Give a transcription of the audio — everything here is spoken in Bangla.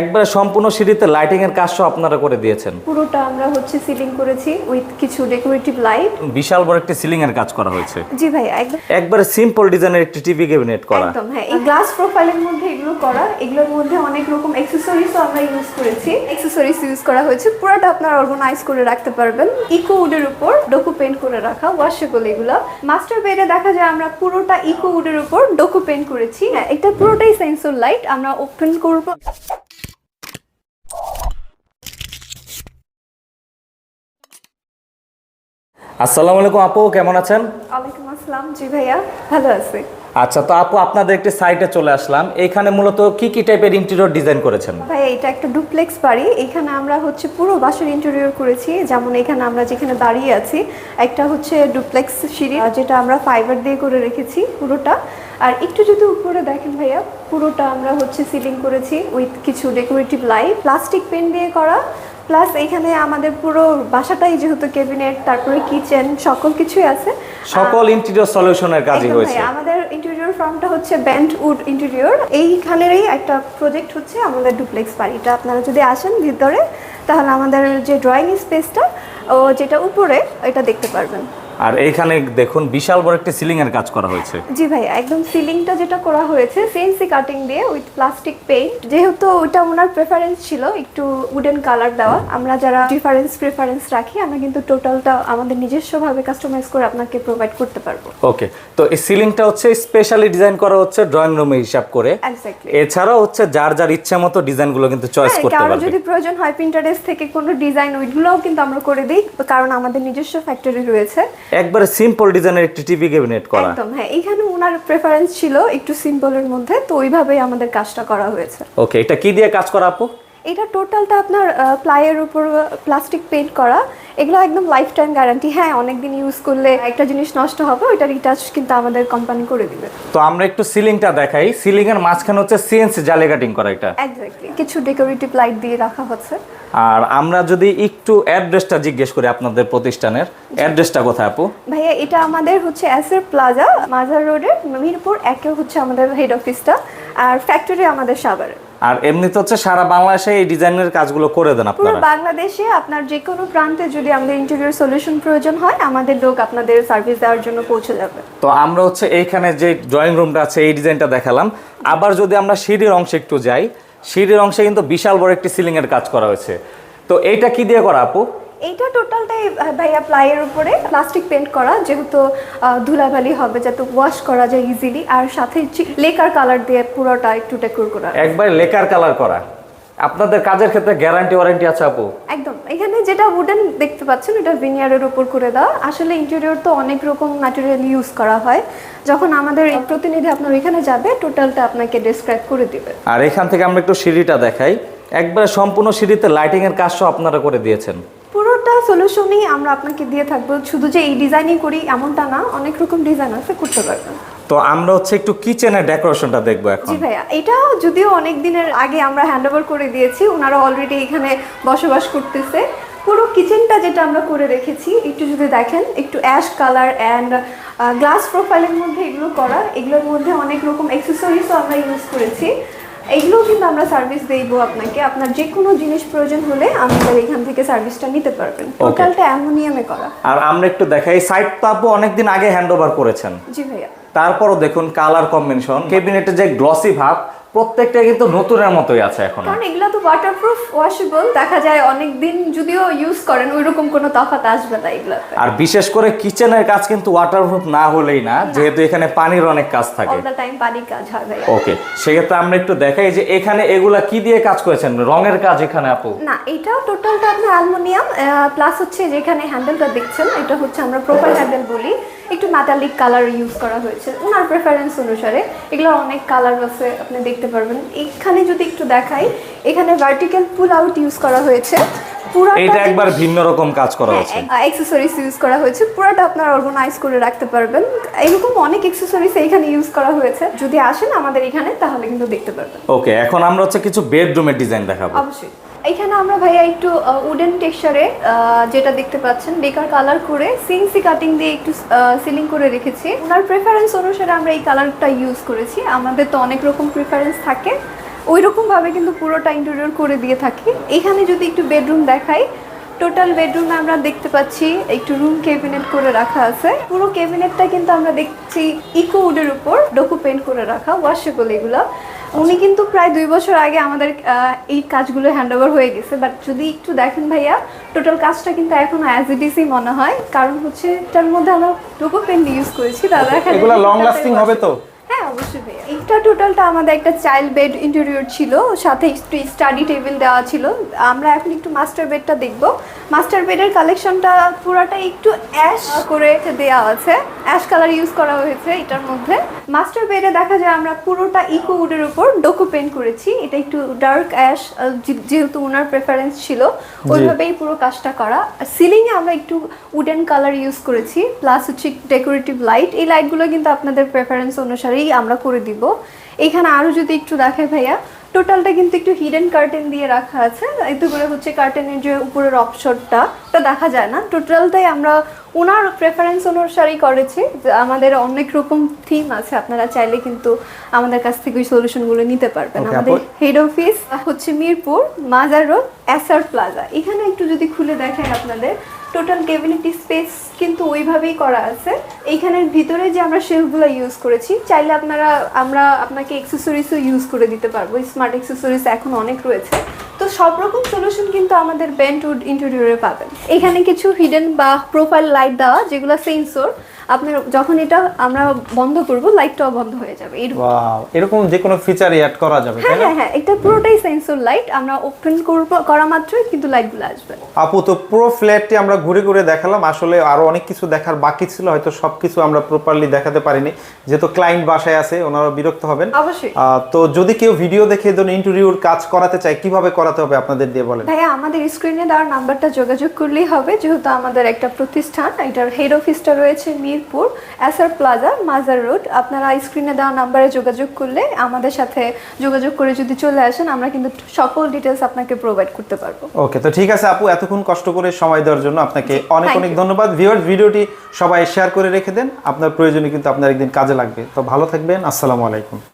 একবারে সম্পূর্ণ সিঁড়িতে লাইটিং এর কাজ সহ আপনারা করে দিয়েছেন। পুরোটা আমরা হচ্ছে সিলিং করেছি উইথ কিছু ডেকোরেটিভ লাইট বিশাল বড় একটা সিলিং এর কাজ করা হয়েছে। জি ভাই একদম। একবারে সিম্পল ডিজাইনের একটি টিভি ক্যাবিনেট করা। একদম হ্যাঁ এই গ্লাস প্রোফাইলের মধ্যে এগুলো করা এগুলোর মধ্যে অনেক রকম অ্যাক্সেসরিজও আমরা ইউজ করেছি। অ্যাক্সেসরিজ ইউজ করা হয়েছে পুরোটা আপনারা অর্গানাইজ করে রাখতে পারবেন। ইকো উডের উপর ডোকু পেন্ট করে রাখা ওয়াশেবল এগুলো। মাস্টার বেডে দেখা যায় আমরা পুরোটা ইকো উডের উপর ডোকু পেন্ট করেছি। হ্যাঁ এটা পুরোটাই সেন্সর লাইট আমরা ওপেন করব। আসসালামু আলাইকুম আপু কেমন আছেন? ওয়ালাইকুম আসসালাম জি ভাইয়া ভালো আছে। আচ্ছা তো আপু আপনাদের একটি সাইটে চলে আসলাম। এখানে মূলত কি কি টাইপের ইন্টেরিয়র ডিজাইন করেছেন? ভাইয়া এটা একটা ডুপ্লেক্স বাড়ি। এখানে আমরা হচ্ছে পুরো বাসার ইন্টেরিয়র করেছি। যেমন এখানে আমরা যেখানে দাঁড়িয়ে আছি একটা হচ্ছে ডুপ্লেক্স সিঁড়ি যেটা আমরা ফাইবার দিয়ে করে রেখেছি পুরোটা। আর একটু যদি উপরে দেখেন ভাইয়া পুরোটা আমরা হচ্ছে সিলিং করেছি উইথ কিছু ডেকোরেটিভ লাইট প্লাস্টিক পেন দিয়ে করা। প্লাস এখানে আমাদের পুরো বাসাটাই যেহেতু ক্যাবিনেট তারপরে কিচেন সকল কিছুই আছে। সকল ইন্টেরিয়র সলিউশনের কাজই হয়েছে। আমাদের ইন্টেরিয়র ফার্মটা হচ্ছে ব্যান্ড উড ইন্টেরিয়র এইখানেরই একটা প্রজেক্ট হচ্ছে আমাদের ডুপ্লেক্স বাড়িটা। আপনারা যদি আসেন ভিতরে তাহলে আমাদের যে ড্রয়িং স্পেসটা ও যেটা উপরে এটা দেখতে পারবেন। আর এইখানে দেখুন বিশাল বড় একটা সিলিং এর কাজ করা হয়েছে। জি ভাই একদম সিলিংটা যেটা করা হয়েছে সিএনসি কাটিং দিয়ে উইথ প্লাস্টিক পেইন্ট যেহেতু ওটা ওনার প্রেফারেন্স ছিল একটু উডেন কালার দেওয়া আমরা যারা ডিফারেন্স প্রেফারেন্স রাখি আমরা কিন্তু টোটালটা আমাদের নিজস্বভাবে কাস্টমাইজ করে আপনাকে প্রোভাইড করতে পারব। ওকে তো এই সিলিংটা হচ্ছে স্পেশালি ডিজাইন করা হচ্ছে ড্রয়িং রুমে হিসাব করে। এক্স্যাক্টলি এছাড়াও হচ্ছে যার যার ইচ্ছা মতো ডিজাইনগুলো কিন্তু চয়েস হ্যাঁ, করতে পারবে। যদি প্রয়োজন হয় প্রিন্টারেস্ট থেকে কোনো ডিজাইন ওইগুলোও কিন্তু আমরা করে দিই কারণ আমাদের নিজস্ব ফ্যাক্টরি রয়েছে। একবারে সিম্পল ডিজাইনের একটি টিভি ক্যাবিনেট করা। একদম হ্যাঁ এখানে ওনার প্রেফারেন্স ছিল একটু সিম্পলের মধ্যে তো ওইভাবেই আমাদের কাজটা করা হয়েছে। ওকে এটা কি দিয়ে কাজ করা আপু? এটা টোটালটা আপনার প্লাইয়ের উপর প্লাস্টিক পেইন্ট করা। এগুলো একদম লাইফ টাইম গ্যারান্টি হ্যাঁ অনেকদিন ইউজ করলে একটা জিনিস নষ্ট হবে ওইটা রিটাচ কিন্তু আমাদের কোম্পানি করে দিবে। তো আমরা একটু সিলিংটা দেখাই। সিলিং এর মাঝখানে হচ্ছে সিএনসি জালি কাটিং করা এটা। এক্স্যাক্টলি কিছু ডেকোরেটিভ লাইট দিয়ে রাখা হচ্ছে। আর আমরা যদি একটু অ্যাড্রেসটা জিজ্ঞেস করি আপনাদের প্রতিষ্ঠানের অ্যাড্রেসটা কোথায় আপু? ভাইয়া এটা আমাদের হচ্ছে অ্যাসের প্লাজা মাজার রোডের মিরপুর একে হচ্ছে আমাদের হেড অফিসটা আর ফ্যাক্টরি আমাদের সাভারে। আর এমনিতে হচ্ছে সারা বাংলাদেশে এই ডিজাইনের কাজগুলো করে দেন পুরো আপনারা। বাংলাদেশে আপনার যে কোনো প্রান্তে যদি আমাদের ইন্টেরিয়র সলিউশন প্রয়োজন হয় আমাদের লোক আপনাদের সার্ভিস দেওয়ার জন্য পৌঁছে যাবে। তো আমরা হচ্ছে এইখানে যে ড্রয়িং রুমটা আছে এই ডিজাইনটা দেখালাম। আবার যদি আমরা সিঁড়ির অংশে একটু যাই সিঁড়ির অংশে কিন্তু বিশাল বড় একটি সিলিং এর কাজ করা হয়েছে। তো এইটা কি দিয়ে করা আপু? এইটা টোটালটাই ভাইয়া প্লাইয়ের উপরে প্লাস্টিক পেন্ট করা যেহেতু ধুলাবালি হবে যাতে ওয়াশ করা যায় ইজিলি আর সাথে লেকার কালার দিয়ে পুরোটা একটু ডেকোর করা। একবার লেকার কালার করা। আপনাদের কাজের ক্ষেত্রে গ্যারান্টি ওয়ারেন্টি আছে আপু? একদম। এখানে যেটা উডেন দেখতে পাচ্ছেন এটা ভিনিয়ারের উপর করে দেওয়া। আসলে ইন্টেরিয়র তো অনেক রকম ম্যাটেরিয়াল ইউজ করা হয়। যখন আমাদের প্রতিনিধি আপনার এখানে যাবে টোটালটা আপনাকে ডেসক্রাইব করে দিবে। আর এখান থেকে আমরা একটু সিঁড়িটা দেখাই। একবারে সম্পূর্ণ সিঁড়িতে লাইটিং এর কাজ সহ আপনারা করে দিয়েছেন। পুরোটা সলিউশনই আমরা আপনাকে দিয়ে থাকব। শুধু যে এই ডিজাইনই করি এমনটা না অনেক রকম ডিজাইন আছে করতে পারবেন। তো আমরা হচ্ছে একটু কিচেনের ডেকোরেশনটা দেখব এখন। জি ভাইয়া এটা যদিও অনেক দিনের আগে আমরা হ্যান্ড ওভার করে দিয়েছি ওনারা অলরেডি এখানে বসবাস করতেছে। পুরো কিচেনটা যেটা আমরা করে রেখেছি একটু যদি দেখেন একটু অ্যাশ কালার অ্যান্ড গ্লাস প্রোফাইলের মধ্যে এগুলো করা এগুলোর মধ্যে অনেক রকম অ্যাক্সেসরিজও আমরা ইউজ করেছি। এইগুলো কিন্তু আমরা সার্ভিস দেব আপনাকে। আপনার যে কোনো জিনিস প্রয়োজন হলে আমাদের এখান থেকে সার্ভিসটা নিতে পারবেন। টোটালটা অ্যামোনিয়ামে করা। আর আমরা একটু দেখাই। সাইড তো আপু অনেকদিন আগে হ্যান্ড ওভার করেছেন। জি ভাইয়া। তারপরও দেখুন কালার কম্বিনেশন কেবিনেটের যে গ্লসি ভাব প্রত্যেকটা কিন্তু নতুনের মতোই আছে এখন। কারণ এগুলো তো ওয়াটারপ্রুফ ওয়াশেবল দেখা যায় অনেক দিন যদিও ইউজ করেন ওইরকম কোনো তফাৎ আসবে না এগুলোতে। আর বিশেষ করে কিচেনের কাজ কিন্তু ওয়াটারপ্রুফ না হলেই না যেহেতু এখানে পানির অনেক কাজ থাকে। অল দ্য টাইম পানির কাজ হয় ওকে সেক্ষেত্রে আমরা একটু দেখাই যে এখানে এগুলা কি দিয়ে কাজ করেছেন? রঙের কাজ এখানে আপু? না এটাও টোটালটা আপনার অ্যালুমিনিয়াম প্লাস হচ্ছে যেখানে হ্যান্ডেলটা দেখছেন এটা হচ্ছে আমরা প্রোফাইল হ্যান্ডেল বলি। একটু মেটালিক কালার ইউজ করা হয়েছে। ওনার প্রেফারেন্স অনুসারে এগুলো অনেক কালার আছে আপনি দেখতে পারবেন। এখানে যদি একটু দেখাই এখানে ভার্টিক্যাল পুল আউট ইউজ করা হয়েছে। এইটা একবার ভিন্ন রকম কাজ করা হয়েছে। অ্যাক্সেসরিজ ইউজ করা হয়েছে। পুরোটা আপনার অর্গানাইজ করে রাখতে পারবেন। এরকম অনেক অ্যাক্সেসরিজ এখানে ইউজ করা হয়েছে। যদি আসেন আমাদের এখানে তাহলে কিন্তু দেখতে পারবেন। ওকে এখন আমরা হচ্ছে কিছু বেডরুমের ডিজাইন দেখাবো। অবশ্যই। এখানে আমরা ভাইয়া একটু উডেন টেক্সচারে যেটা দেখতে পাচ্ছেন, বেকার কালার করে সিএনসি কাটিং দিয়ে একটু সিলিং করে রেখেছি। ওনার প্রেফারেন্স অনুসারে আমরা এই কালারটা ইউজ করেছি। আমাদের তো অনেক রকম প্রেফারেন্স থাকে। ওই রকমভাবে কিন্তু পুরোটা ইন্টেরিয়র করে দিয়ে থাকি। এখানে যদি একটু বেডরুম দেখাই টোটাল বেডরুমে আমরা দেখতে পাচ্ছি একটু রুম ক্যাবিনেট করে রাখা আছে। পুরো ক্যাবিনেটটা কিন্তু আমরা দেখছি ইকো উডের উপর ডকু পেন্ট করে রাখা ওয়াশেবল এগুলো। উনি কিন্তু প্রায় দুই বছর আগে আমাদের এই কাজগুলো হ্যান্ড ওভার হয়ে গেছে। বাট যদি একটু দেখেন ভাইয়া টোটাল কাজটা কিন্তু এখন অ্যাজ ইট ইসই মনে হয়। কারণ হচ্ছে এটার মধ্যে আমরা টোকো পেন ইউজ করেছি দাদা এগুলো লং লাস্টিং হবে তো? অবশ্যই ভাইয়া। এইটা টোটালটা আমাদের একটা চাইল্ড বেড ইন্টেরিয়র ছিল সাথে একটু স্টাডি টেবিল দেওয়া ছিল। আমরা এখন একটু মাস্টার বেডটা দেখব। মাস্টার বেডের কালেকশনটা পুরাটা একটু অ্যাশ করে দেওয়া আছে। অ্যাশ কালার ইউজ করা হয়েছে এটার মধ্যে। মাস্টার বেডে দেখা যায় আমরা পুরোটা ইকো উডের উপর ডোকো পেন্ট করেছি। এটা একটু ডার্ক অ্যাশ যেহেতু ওনার প্রেফারেন্স ছিল ওইভাবেই পুরো কাজটা করা। সিলিংয়ে আমরা একটু উডেন কালার ইউজ করেছি প্লাস হচ্ছে ডেকোরেটিভ লাইট এই লাইটগুলো কিন্তু আপনাদের প্রেফারেন্স অনুসারেই আমরা করে দিব। এখানে আরও যদি একটু দেখে ভাইয়া টোটালটা কিন্তু একটু হিডেন কার্টেন দিয়ে রাখা আছে। এতে করে হচ্ছে কার্টেনের যে উপরের অপশনটা ওটা দেখা যায় না। টোটালটাই আমরা ওনার প্রেফারেন্স অনুসারেই করেছি। আমাদের অনেক রকম থিম আছে আপনারা চাইলে কিন্তু আমাদের কাছ থেকে ওই সলিউশনগুলো নিতে পারবেন। আমাদের হেড অফিস হচ্ছে মিরপুর মাজার রোড এসআর প্লাজা এখানে একটু যদি খুলে দেখেন আপনাদের টোটাল ক্যাবিনেট স্পেস কিন্তু ওইভাবেই করা আছে। এইখানের ভিতরে যে আমরা শেলফগুলো ইউজ করেছি, চাইলে আপনারা, আমরা আপনাকে এক্সেসরিজও ইউজ করে দিতে পারব। স্মার্ট এক্সেসরিজ এখন অনেক রয়েছে। তো সব রকম সলিউশন কিন্তু আমাদের ব্যান্ডউড ইন্টেরিয়রে পাবেন। এখানে কিছু হিডেন বা প্রোফাইল লাইট দেওয়া, যেগুলো সেন্সর আপনার যখন এটা আমরা বন্ধ করব লাইটটাও বন্ধ হয়ে যাবে ওয়াও এরকম যে কোনো ফিচার অ্যাড করা যাবে হ্যাঁ হ্যাঁ হ্যাঁ এটা পুরোটাই সেন্সর লাইট আমরা ওপেন করব করা মাত্রই কিন্তু লাইটগুলো আসবে। আপু তো পুরো ফ্ল্যাটটি আমরা ঘুরে ঘুরে দেখালাম আসলে আরও অনেক কিছু দেখার বাকি ছিল হয়তো সবকিছু আমরা প্রপারলি দেখাতে পারিনি। যেহেতু ক্লায়েন্ট বাসায় আছে ওনারা বিরক্ত হবেন। অবশ্যই। তো যদি কেউ ভিডিও দেখে ধরুন ইন্টারভিউর কাজ করাতে চায় কীভাবে করাতে হবে আপনাদের দিয়ে বলেন? ভাইয়া আমাদের স্ক্রিনে দেওয়ার নাম্বারটা যোগাযোগ করলেই হবে যেহেতু আমাদের একটা প্রতিষ্ঠান এটার হেড অফিসটা রয়েছে Mirpur SR plaza Mazar road. আপনারা স্ক্রিনে দেওয়া নাম্বারে যোগাযোগ করলে আমাদের সাথে যোগাযোগ করে যদি চলে আসেন আমরা কিন্তু সকল ডিটেলস আপনাকে প্রোভাইড করতে পারব। ওকে তো ঠিক আছে আপু এতক্ষণ কষ্ট করে সময় দেওয়ার জন্য আপনাকে অনেক অনেক. ধন্যবাদ। ভিউয়ার্স ভিডিওটি সবাই শেয়ার করে রেখে দেন। আপনার প্রয়োজনে কিন্তু আপনার একদিন কাজে লাগবে। তো ভালো থাকবেন আসসালামু আলাইকুম।